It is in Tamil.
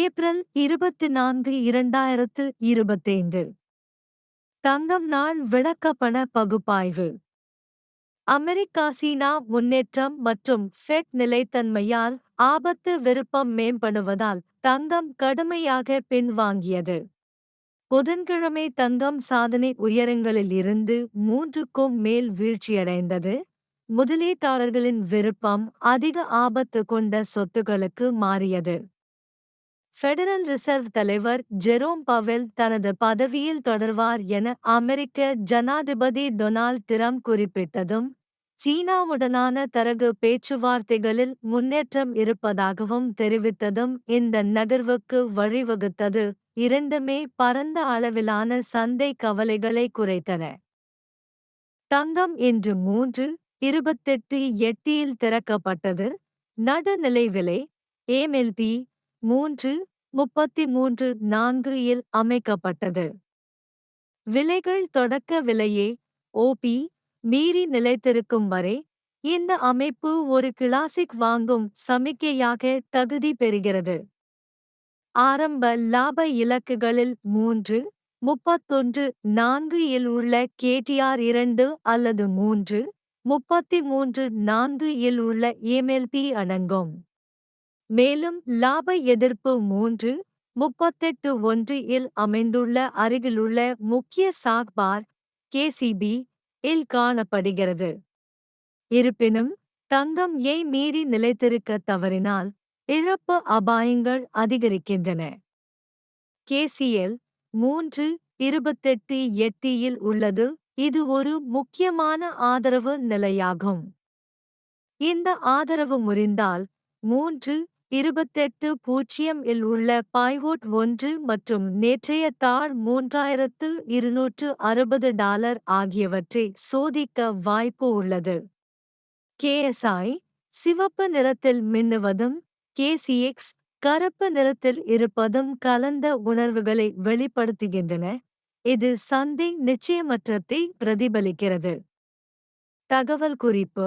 ஏப்ரல் இருபத்தி நான்கு இரண்டாயிரத்து இருபத்தைந்து. தங்கம் நாள் விளக்கப்பண பகுப்பாய்வு. அமெரிக்கா சீனா முன்னேற்றம் மற்றும் ஃபெட் நிலைத்தன்மையால் ஆபத்து விருப்பம் மேம்படுவதால் தங்கம் கடுமையாக பின்வாங்கியது. புதன்கிழமை தங்கம் சாதனை உயரங்களில் இருந்து மூன்றுக்கும் மேல் வீழ்ச்சியடைந்தது. முதலீட்டாளர்களின் விருப்பம் அதிக ஆபத்து கொண்ட சொத்துகளுக்கு மாறியது. ஃபெடரல் ரிசர்வ் தலைவர் ஜெரோம் பவெல் தனது பதவியில் தொடர்வார் என அமெரிக்க ஜனாதிபதி டொனால்ட் டிரம்ப் குறிப்பிட்டதும் சீனாவுடனான தரகு பேச்சுவார்த்தைகளில் முன்னேற்றம் இருப்பதாகவும் தெரிவித்ததும் இந்த நகர்வுக்கு வழிவகுத்தது. இரண்டுமே பரந்த அளவிலான சந்தை கவலைகளை குறைத்தன. தங்கம் இன்று மூன்று இருபத்தெட்டு எட்டியில் திறக்கப்பட்டது. நடுநிலை விலை ஏமெல்பி மூன்று முப்பத்தி மூன்று நான்கு இல் அமைக்கப்பட்டது. விலைகள் தொடக்க விலையே ஓபி மீறி நிலைத்திருக்கும் வரை இந்த அமைப்பு ஒரு கிளாசிக் வாங்கும் சமிக்கையாக தகுதி பெறுகிறது. ஆரம்ப லாப இலக்குகளில் மூன்று முப்பத்தொன்று நான்கு இல் உள்ள கேடிஆர் இரண்டு அல்லது மூன்று முப்பத்தி மூன்று நான்கு இல் உள்ள எம்எல்பி அடங்கும். மேலும் லாப எதிர்ப்பு மூன்று முப்பத்தெட்டு ஒன்று இல் அமைந்துள்ள அருகிலுள்ள முக்கிய சாக்பார் கேசிபி இல் காணப்படுகிறது. இருப்பினும் தங்கம் ஏய் மீறி நிலைத்திருக்க தவறினால் இழப்பு அபாயங்கள் அதிகரிக்கின்றன. கேசிஎல் மூன்று இருபத்தெட்டு எட்டியில் உள்ளது இது ஒரு முக்கியமான ஆதரவு நிலையாகும். இந்த ஆதரவு முறிந்தால் மூன்று இருபத்தெட்டு பூஜ்ஜியம் இல் உள்ள பாய்வோட் ஒன்று மற்றும் நேற்றைய தாழ் மூன்றாயிரத்து இருநூற்று அறுபது டாலர் ஆகியவற்றை சோதிக்க வாய்ப்பு உள்ளது. கேஎஸ்ஐ சிவப்பு நிறத்தில் மின்னுவதும் கேசிஎக்ஸ் கருப்பு நிறத்தில் இருப்பதும் கலந்த உணர்வுகளை வெளிப்படுத்துகின்றன. இது சந்தை நிச்சயமற்றத்தை பிரதிபலிக்கிறது. தகவல் குறிப்பு